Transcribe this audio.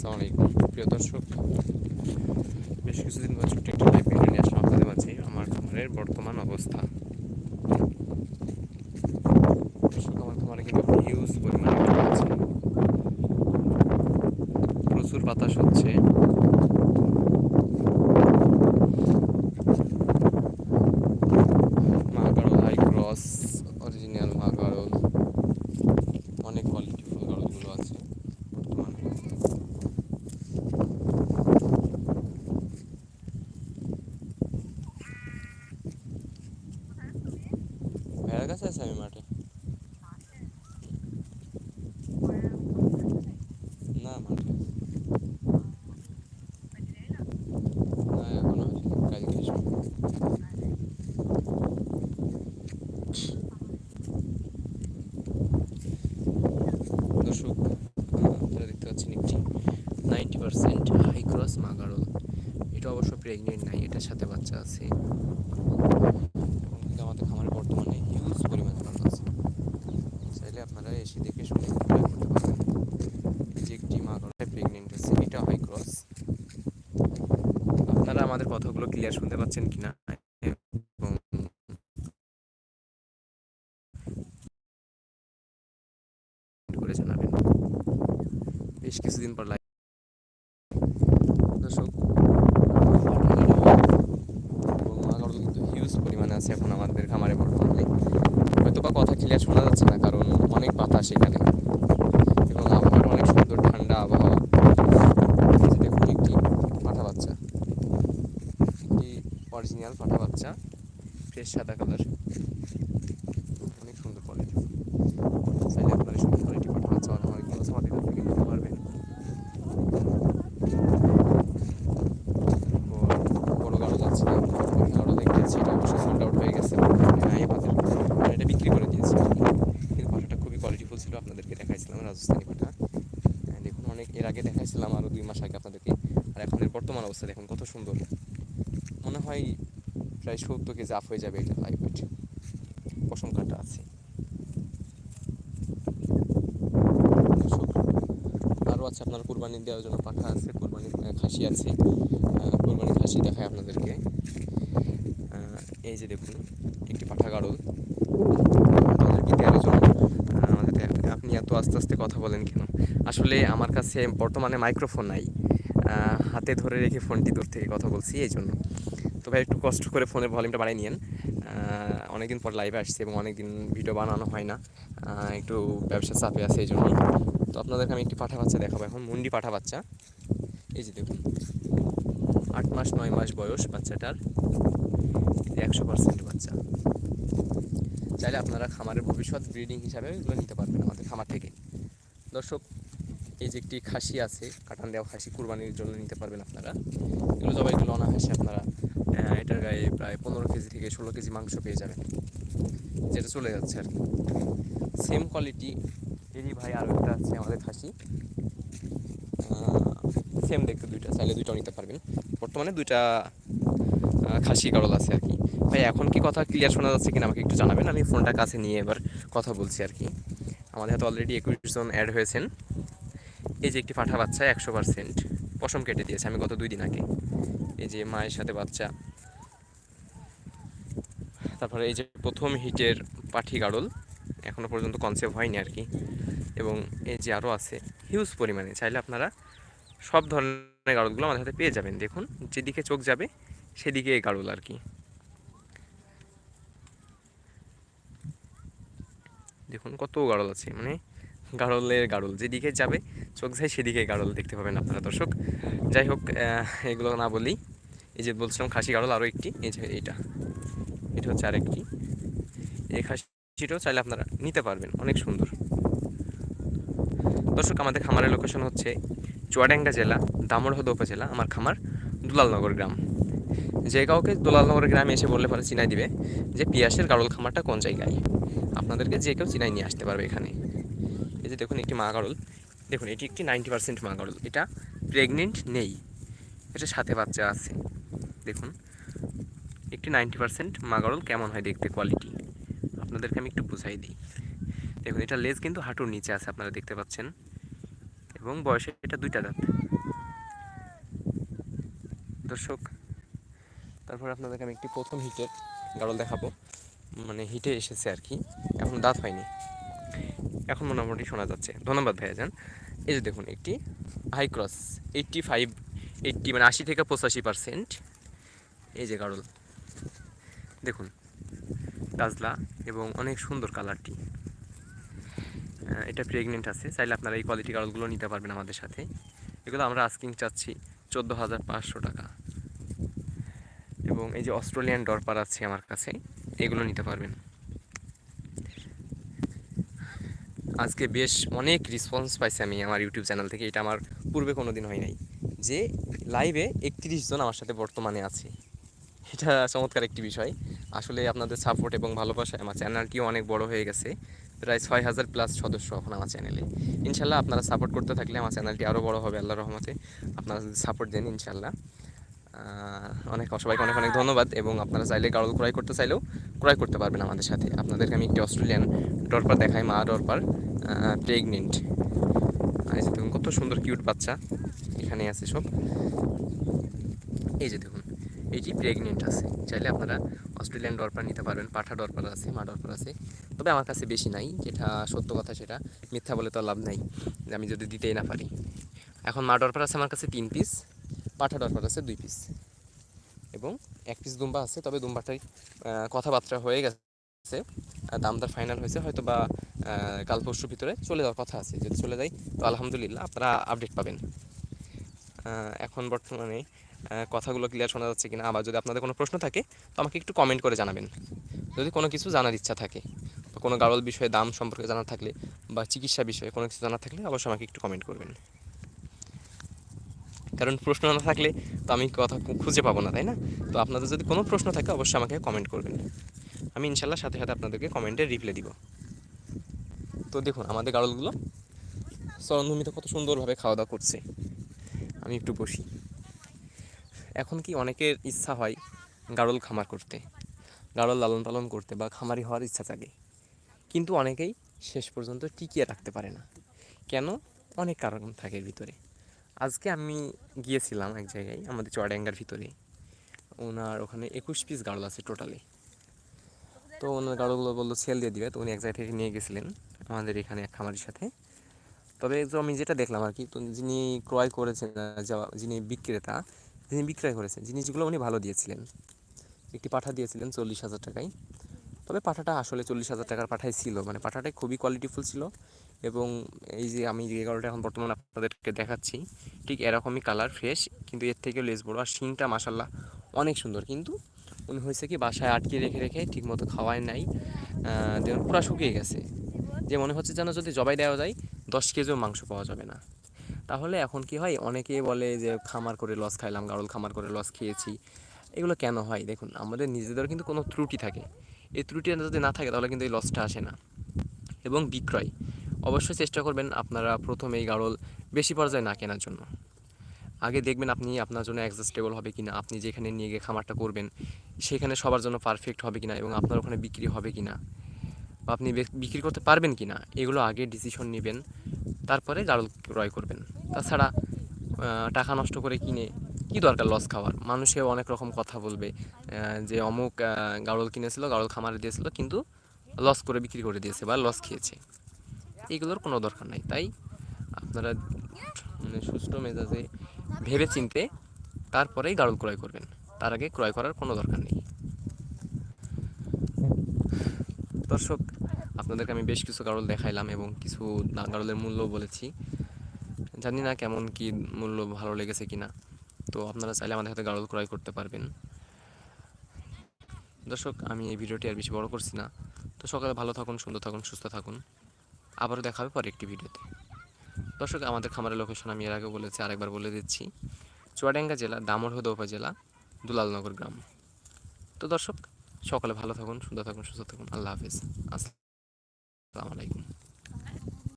আসসালামু আলাইকুম। প্রিয় দর্শক, বেশ কিছুদিন পর ছোট্ট একটা লাইভ ভিডিও নিয়ে আপনাদের মাঝে, আমার খামারের বর্তমান অবস্থা। দর্শক আমার খামারে কিন্তু হিউজ পরিমাণে প্রচুর বাতাস হচ্ছে মাগারল হাই ক্রস অরিজিনাল মাগারল অনেক কোয়ালিটিফুল গরুগুলো আছে বর্তমানে ভাইয়ের কাছে আছে আমি মাঠে। না মাঠে না দেখতে পাচ্ছেন একটি পার্সেন্ট হাই ক্রস মাগারল। এটা অবশ্য প্রেগনেন্ট নাই, এটার সাথে বাচ্চা আছে এবং কিন্তু আমাদের খামারে বর্তমানে হিউজ পরিমাণ গরু আছে চাইলে আপনারা এসে দেখে শুনে করতে এই যে একটি প্রেগনেন্ট আছে এটা হাই ক্রস আপনারা আমাদের কথাগুলো ক্লিয়ার শুনতে পাচ্ছেন কিনা? এবং করে জানাবেন। বেশ কিছুদিন পর লাইভ দর্শক কিন্তু হিউজ পরিমাণে আছে এখন আমাদের খামারে বর্তমানে। হয়তো বা কথা ক্লিয়ার শোনা যাচ্ছে না কারণ অনেক বাতাস এখানে। এবং আবহাওয়ার অনেক সুন্দর, ঠান্ডা আবহাওয়া। দেখুন একটি পাঠা বাচ্চা। একটি অরিজিনাল পাঠা বাচ্চা, ফ্রেশ সাদা কালার। অনেক সুন্দর কোয়ালিটি সুন্দর পাঠা বাচ্চা কাছ থেকে নিতে পারবেন। বড় গাড়ো যাচ্ছে, এটা অবশ্যই সোল্ড আউট হয়ে গেছে নাই আমাদের আমরা এটা বিক্রি করে দিয়েছি কিন্তু পাঠাটা খুবই কোয়ালিটিফুল ছিল আপনাদেরকে দেখাইছিলাম, রাজস্থানি পাঠা। দেখুন অনেক, এর আগে দেখাইছিলাম আরও দুই মাস আগে আপনাদেরকে। আর এখন এর বর্তমান অবস্থা দেখুন, কত সুন্দর। মনে হয় প্রায় সত্তর কেজি আপ হয়ে যাবে এটা ওয়েট পশম কাটা আছে। আরও আছে আপনার কুরবানি দেওয়ার জন্য পাঠা আছে, কুরবানি খাসি আছে। কুরবানি খাসি দেখায় আপনাদেরকে। এই যে দেখুন, একটি পাঠা গাড়ল আমাদেরকে তেরো জন আহ, আমাদের তে- আপনি এত আস্তে আস্তে কথা বলেন কেন? আসলে আমার কাছে বর্তমানে মাইক্রোফোন নাই। হাতে ধরে রেখে ফোনটি দূর থেকে কথা বলছি এই জন্য তো ভাই, একটু কষ্ট করে ফোনের ভলিউমটা বাড়িয়ে নিন অনেকদিন পর লাইভে আসছে এবং অনেকদিন ভিডিও বানানো হয় না। একটু ব্যবসা চাপে আছে এই জন্য তো আপনাদেরকে আমি একটি পাঠা বাচ্চা দেখাবো এখন, মুন্ডি পাঠা বাচ্চা। এই যে দেখুন, আট মাস, নয় মাস বয়স বাচ্চাটার। একশো পার্সেন্ট বাচ্চা। চাইলে আপনারা খামারের ভবিষ্যৎ ব্রিডিং হিসাবে এগুলো নিতে পারবেন আমাদের খামার থেকে। দর্শক, এই যে একটি খাসি আছে কাটান দেওয়া খাসি কুরবানির জন্য নিতে পারবেন আপনারা। এগুলো সবাই এগুলো অনাহাসে আপনারা এটার গায়ে প্রায় পনেরো কেজি থেকে ষোলো কেজি মাংস পেয়ে যাবেন। যেটা চলে যাচ্ছে আর কি। সেম কোয়ালিটি এরই ভাই আরও একটা আছে আমাদের খাসি। সেম দেখতে দুইটা, চাইলে দুইটাও নিতে পারবেন। বর্তমানে দুইটা খাসি কারল আছে আর কি। ভাই, এখন কি কথা ক্লিয়ার শোনা যাচ্ছে কিনা আমাকে একটু জানাবেন? আমি ফোনটা কাছে নিয়ে এবার কথা বলছি আর কি। আমাদের হাতে অলরেডি একুশ জন অ্যাড হয়েছেন। এই যে একটি পাঠা বাচ্চা, একশো পার্সেন্ট পশম কেটে দিয়েছে, আমি গত দুই দিন আগে। এই যে মায়ের সাথে বাচ্চা। তারপরে এই যে প্রথম হিটের পাঠি গাড়ল এখনও পর্যন্ত কনসেপ্ট হয়নি আর কি। এবং এই যে আরও আছে হিউজ পরিমাণে। চাইলে আপনারা সব ধরনের গাড়লগুলো আমাদের হাতে পেয়ে যাবেন। দেখুন, যেদিকে চোখ যাবে, সেদিকে এই গাড়ল আর কি। দেখুন কত গাড়ল আছে মানে গাড়লের গাড়ল যেদিকে যাবে চোখ যায় সেদিকে গাড়ল দেখতে পাবেন আপনারা দর্শক। যাই হোক এগুলো না বলি, এই যে বলছিলাম খাসি গাড়ল আরও একটি, এই যে এইটা এটা হচ্ছে আরেকটি। এই খাসিটাও চাইলে আপনারা নিতে পারবেন, অনেক সুন্দর। দর্শক, আমাদের খামারের লোকেশন হচ্ছে চুয়াডাঙ্গা জেলা দামোরহদ উপজেলা, আমার খামার দুলালনগর গ্রাম। যে কাউকে দুলালনগর গ্রামে এসে বললে পরে চিনাই দিবে যে পিয়াসের গাড়ল খামারটা কোন জায়গায়? আপনাদেরকে যে কেউ চিনাই নিয়ে আসতে পারবে এখানে। এই যে দেখুন একটি মা গাড়ল। দেখুন, এটি একটি নাইনটি পার্সেন্ট মা গাড়ল। এটা প্রেগনেন্ট নেই। এটা সাথে বাচ্চা আছে। দেখুন, একটি নাইনটি পার্সেন্ট মা গাড়ল কেমন হয় দেখতে কোয়ালিটি আপনাদেরকে আমি একটু বুঝাই দিই। দেখুন, এটা লেজ কিন্তু হাঁটুর নিচে আছে, আপনারা দেখতে পাচ্ছেন। এবং বয়সে এটা দুইটা দাঁত। দর্শক তারপর আপনাদেরকে আমি একটি প্রথম হিটের গাড়ল দেখাবো। মানে হিটে এসেছে আর কি। এখন দাঁত হয়নি। এখন মোটামুটি শোনা যাচ্ছে। ধন্যবাদ ভাইয়া যান এই যে দেখুন, একটি high cross eighty five eighty মানে আশি থেকে পঁচাশি পার্সেন্ট এই যে গাড়ল দেখুন তাজলা এবং অনেক সুন্দর কালারটি। এটা প্রেগনেন্ট আছে। চাইলে আপনারা এই কোয়ালিটি গাড়লগুলো নিতে পারবেন আমাদের সাথে। এগুলো আমরা আস্কিং চাচ্ছি চোদ্দ হাজার পাঁচশো টাকা। এবং এই যে অস্ট্রেলিয়ান ডরপার আছে আমার কাছে, এগুলো নিতে পারবেন। আজকে বেশ অনেক রেসপন্স পাইছি আমি আমার ইউটিউব চ্যানেল থেকে, এটা আমার পূর্বে কোনো দিন হয় নাই। যে লাইভে একত্রিশ জন আমার সাথে বর্তমানে আছে। এটা চমৎকার একটি বিষয়। আসলে আপনাদের সাপোর্ট এবং ভালোবাসায় আমার চ্যানেলটিও অনেক বড় হয়ে গেছে। প্রায় ছয় হাজার প্লাস সদস্য এখন আমার চ্যানেলে ইনশাল্লাহ আপনারা সাপোর্ট করতে থাকলে আমার চ্যানেলটি আরও বড় হবে আল্লাহ রহমতে। আপনারা যদি সাপোর্ট দেন, ইনশাল্লাহ। অনেক সবাইকে অনেক অনেক ধন্যবাদ এবং আপনারা চাইলে গাড়ল ক্রয় করতে চাইলেও ক্রয় করতে পারবেন আমাদের সাথে। আপনাদেরকে আমি একটি অস্ট্রেলিয়ান ডরপার দেখাই, মা ডরপার প্রেগনেন্ট। এই যে দেখুন, কত সুন্দর কিউট বাচ্চা এখানে আছে সব। এই যে দেখুন এইটি প্রেগনেন্ট আছে। চাইলে আপনারা অস্ট্রেলিয়ান ডরপার নিতে পারবেন, পাঠা ডরপার আছে, মা ডরপার আছে। তবে আমার কাছে বেশি নাই, যেটা সত্য কথা সেটা, মিথ্যা বলে তো লাভ নাই, যে আমি যদি দিতেই না পারি। এখন মা ডরপার আছে আমার কাছে তিন পিস পাঠা ডরপার আছে দুই পিস এবং এক পিস দুম্বা আছে, তবে দুম্বাটাই কথাবার্তা হয়ে গেছে দামদার ফাইনাল হয়েছে হয়তো বা কাল পরশুর ভিতরে চলে যাওয়ার কথা আছে, যদি চলে যায় তো আলহামদুলিল্লাহ আপনারা আপডেট পাবেন। এখন বর্তমানে কথাগুলো ক্লিয়ার শোনা যাচ্ছে কিনা, আবার যদি আপনাদের কোনো প্রশ্ন থাকে, তো আমাকে একটু কমেন্ট করে জানাবেন। যদি কোনো কিছু জানার ইচ্ছা থাকে, বা কোনো গাড়ল বিষয়ে দাম সম্পর্কে জানার থাকলে, বা চিকিৎসা বিষয়ে কোনো কিছু জানার থাকলে, অবশ্যই আমাকে একটু কমেন্ট করবেন। কারণ প্রশ্ন না থাকলে তো আমি কথা খুঁজে পাবো না, তাই না? তো আপনাদের যদি কোনো প্রশ্ন থাকে, অবশ্যই আমাকে কমেন্ট করবেন। আমি ইনশাল্লাহ সাথে সাথে আপনাদেরকে কমেন্টে রিপ্লাই দিব। তো দেখুন, আমাদের গাড়লগুলো চরণভূমিতে কত সুন্দরভাবে খাওয়া দাওয়া করছে। আমি একটু বসি। এখন কি অনেকের ইচ্ছা হয় গাড়ল খামার করতে, গাড়ল লালন পালন করতে বা খামারি হওয়ার ইচ্ছা থাকে কিন্তু অনেকেই শেষ পর্যন্ত টিকিয়ে রাখতে পারে না। কেন? অনেক কারণ থাকে ভিতরে। আজকে আমি গিয়েছিলাম এক জায়গায়, আমাদের চড়াঙ্গার ভিতরে। ওনার ওখানে একুশ পিস গাড়ল আছে টোটালি তো ওনার গাড়লগুলো বলল সেল দিয়ে দিবে। তো উনি এক জায়গা থেকে নিয়ে গেছিলেন আমাদের এখানে এক খামারির সাথে। তবে আমি যেটা দেখলাম আর কি, তো যিনি ক্রয় করেছেন যিনি বিক্রেতা, যিনি বিক্রয় করেছেন, জিনিসগুলো উনি ভালো দিয়েছিলেন। একটি পাঠা দিয়েছিলেন চল্লিশ হাজার টাকায়। তবে পাঠাটা আসলে চল্লিশ হাজার টাকার পাঠাই ছিল। মানে পাঠাটাই খুবই কোয়ালিটিফুল ছিল এবং এই যে আমি যে গাড়লটা এখন বর্তমানে আপনাদেরকে দেখাচ্ছি, ঠিক এরকমই কালার ফ্রেশ কিন্তু এর থেকে লেস বড়। আর শিংটা মাসাল্লাহ অনেক সুন্দর। কিন্তু উনি হয়েছে কি বাসায় আটকে রেখে রেখে ঠিকমতো খাওয়ায় নাই। যেন পুরা শুকিয়ে গেছে। যে মনে হচ্ছে যেন যদি জবাই দেওয়া যায়, দশ কেজিও মাংস পাওয়া যাবে না। তাহলে এখন কি হয়? অনেকে বলে যে খামার করে লস খাইলাম গাড়ল খামার করে লস খেয়েছি। এগুলো কেন হয়? দেখুন, আমাদের নিজেদের কিন্তু কোনো ত্রুটি থাকে। এই ত্রুটি যদি না থাকে, তাহলে কিন্তু এই লসটা আসে না। এবং বিক্রয়, অবশ্যই চেষ্টা করবেন আপনারা প্রথমে এই গাড়ল বেশি পর্যায়ে না কেনার জন্য। আগে দেখবেন আপনি আপনার জন্য অ্যাডজাস্টেবল হবে কিনা, আপনি যেখানে নিয়ে গিয়ে খামারটা করবেন, সেখানে সবার জন্য পারফেক্ট হবে কিনা এবং আপনার ওখানে বিক্রি হবে কিনা বা আপনি বিক্রি করতে পারবেন কিনা, এগুলো আগে ডিসিশন নেবেন, তারপরে গাড়ল ক্রয় করবেন। তাছাড়া টাকা নষ্ট করে কিনে কি দরকার লস খাওয়ার? মানুষে অনেক রকম কথা বলবে যে অমুক গাড়ল কিনেছিল গাড়ল খামারে দিয়েছিল, কিন্তু লস করে বিক্রি করে দিয়েছে বা লস খেয়েছে। এগুলোর কোনো দরকার নাই। তাই আপনারা মানে সুষ্ঠু মেজাজে ভেবে চিনতে তারপরেই গাড়ল ক্রয় করবেন। তার আগে ক্রয় করার কোনো দরকার নেই। দর্শক, আপনাদেরকে আমি বেশ কিছু গাড়ল দেখাইলাম এবং কিছু না- গাড়লের মূল্য বলেছি। জানি না কেমন কি মূল্য ভালো লেগেছে কিনা। তো আপনারা চাইলে আমাদের হাতে গাড়ল ক্রয় করতে পারবেন। দর্শক, আমি এই ভিডিওটি আর বেশি বড় করছি না। তো সকালে ভালো থাকুন, সুন্দর থাকুন, সুস্থ থাকুন। আবারও দেখা হবে পরে একটি ভিডিওতে। দর্শক, আমাদের খামারের লোকেশন আমি এর আগে বলেছি, আরেকবার বলে দিচ্ছি। চুয়াডাঙ্গা জেলা দামোরহদ উপজেলা, দুলালনগর গ্রাম। তো দর্শক, সকালে ভালো থাকুন, সুন্দর থাকুন, সুস্থ থাকুন। আল্লাহ হাফিজ। আসসালামু আলাইকুম।